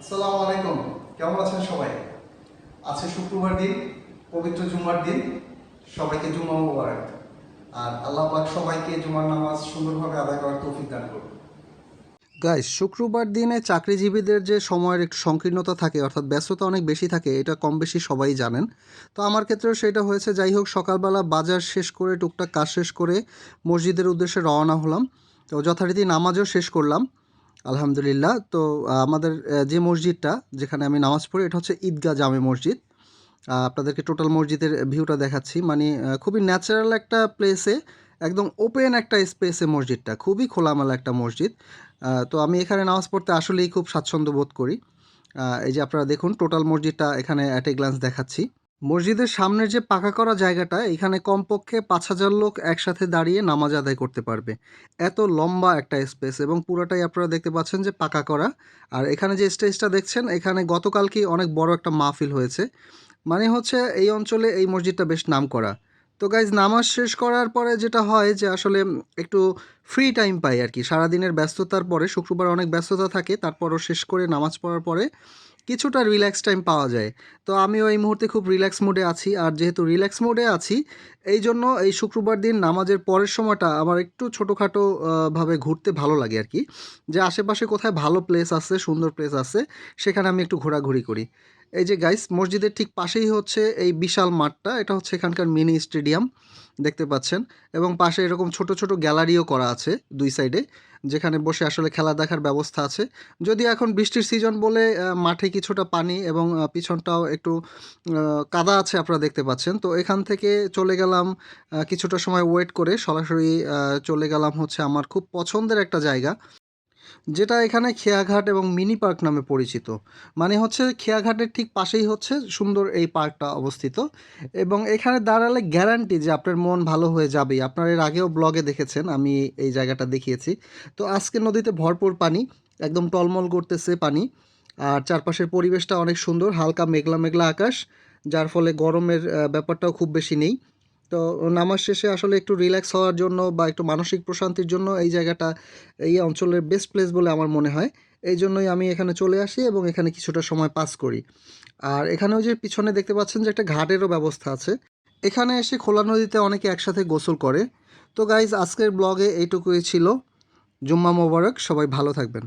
আসসালামু আলাইকুম। কেমন আছেন সবাই? আছে শুক্রবার দিন, পবিত্র জুমার দিন। সবাইকে জুমা মুবারক। আর আল্লাহ পাক সবাইকে জুমার নামাজ সুন্দরভাবে আদায় করার তৌফিক দান করুন। গাইস শুক্রবার দিনে চাকরিজীবীদের যে সময়ের একটু সংকীর্ণতা থাকে, অর্থাৎ ব্যস্ততা অনেক বেশি থাকে, এটা কম বেশি সবাই জানেন। তো আমার ক্ষেত্রেও সেটা হয়েছে, যাই হোক, সকালবেলা বাজার শেষ করে, টুকটাক কাজ শেষ করে মসজিদের উদ্দেশ্যে রওনা হলাম। তো যথারীতি নামাজও শেষ করলাম। আলহামদুলিল্লাহ। তো আমাদের যে মসজিদটা যেখানে আমি নামাজ পড়ি, এটা হচ্ছে ঈদগাহ জামে মসজিদ। আপনাদেরকে টোটাল মসজিদের ভিউটা দেখাচ্ছি। মানে খুবই ন্যাচারাল একটা প্লেসে একদম ওপেন একটা স্পেসে মসজিদটা। খুবই খোলামেলা একটা মসজিদ। তো আমি এখানে নামাজ পড়তে আসলেই খুব স্বাচ্ছন্দ্য বোধ করি। এই যে আপনারা দেখুন, টোটাল মসজিদটা এখানে অ্যাট এ গ্লান্স দেখাচ্ছি। মসজিদের সামনের যে পাকা করা জায়গাটা, এখানে কমপক্ষে পাঁচ হাজার লোক একসাথে দাঁড়িয়ে নামাজ আদায় করতে পারবে। এত লম্বা একটা স্পেস এবং পুরোটাই আপনারা দেখতে পাচ্ছেন যে পাকা করা। আর এখানে যে স্টেজটা দেখছেন, এখানে গতকালকেই অনেক বড় একটা মাহফিল হয়েছে। মানে হচ্ছে এই অঞ্চলে এই মসজিদটা বেশ নাম করা। তো গাইজ নামাজ শেষ করার পরে যেটা হয় যে আসলে একটু ফ্রি টাইম পাই আর কি। সারাদিনের ব্যস্ততার পরে, শুক্রবার অনেক ব্যস্ততা থাকে, তারপরও শেষ করে নামাজ পড়ার পরে কিছুটা রিল্যাক্স টাইম পাওয়া যায়। তো আমিও এই মুহূর্তে খুব রিল্যাক্স মোডে আছি। আর যেহেতু রিল্যাক্স মোডে আছি, এই জন্য এই শুক্রবার দিন নামাজের পরের সময়টা আমার একটু ছোটোখাটো ভাবে ঘুরতে ভালো লাগে আর কি যে আশেপাশে কোথায় ভালো প্লেস আছে, সুন্দর প্লেস আছে, সেখানে আমি একটু ঘোরাঘুরি করি। এই যে গাইস মসজিদের ঠিক পাশেই হচ্ছে এই বিশাল মাঠটা। এটা হচ্ছে এখানকার মিনি স্টেডিয়াম দেখতে পাচ্ছেন। এবং পাশে এরকম ছোট ছোট গ্যালারিও করা আছে দুই সাইডে যেখানে বসে আসলে খেলা দেখার ব্যবস্থা আছে। যদি এখন বৃষ্টির সিজন বলে মাঠে কিছুটা পানি এবং পিছনটাও একটু কাদা আছে আপনারা দেখতে পাচ্ছেন। তো এখান থেকে চলে গেলাম কিছুটা সময় ওয়েট করে সরাসরি চলে গেলাম হচ্ছে আমার খুব পছন্দের একটা জায়গা। যেটা এখানে খেয়াঘাট এবং মিনি পার্ক নামে পরিচিত। মানে হচ্ছে খেয়াঘাটের ঠিক পাশেই হচ্ছে সুন্দর এই পার্কটা অবস্থিত। এবং এখানে দাঁড়ালে গ্যারান্টি যে আপনার মন ভালো হয়ে যাবেই। আপনার এর আগেও ব্লগে দেখেছেন, আমি এই জায়গাটা দেখিয়েছি। তো আজকে নদীতে ভরপুর পানি, একদম টলমল করতেছে পানি। আর চারপাশের পরিবেশটা অনেক সুন্দর, হালকা মেঘলা মেঘলা আকাশ, যার ফলে গরমের ব্যাপারটাও খুব বেশি নেই। তো নামাজ শেষে আসলে একটু রিল্যাক্স হওয়ার জন্য বা একটু মানসিক প্রশান্তির জন্য এই জায়গাটা এই অঞ্চলের বেস্ট প্লেস বলে আমার মনে হয়। এই জন্যই আমি এখানে চলে আসি এবং এখানে কিছুটা সময় পাস করি। আর এখানেও যে পিছনে দেখতে পাচ্ছেন যে একটা ঘাটেরও ব্যবস্থা আছে। এখানে এসে খোলা নদীতে অনেকে একসাথে গোসল করে। তো গাইজ আজকের ব্লগে এইটুকুই ছিল। জুম্মা মোবারক, সবাই ভালো থাকবেন।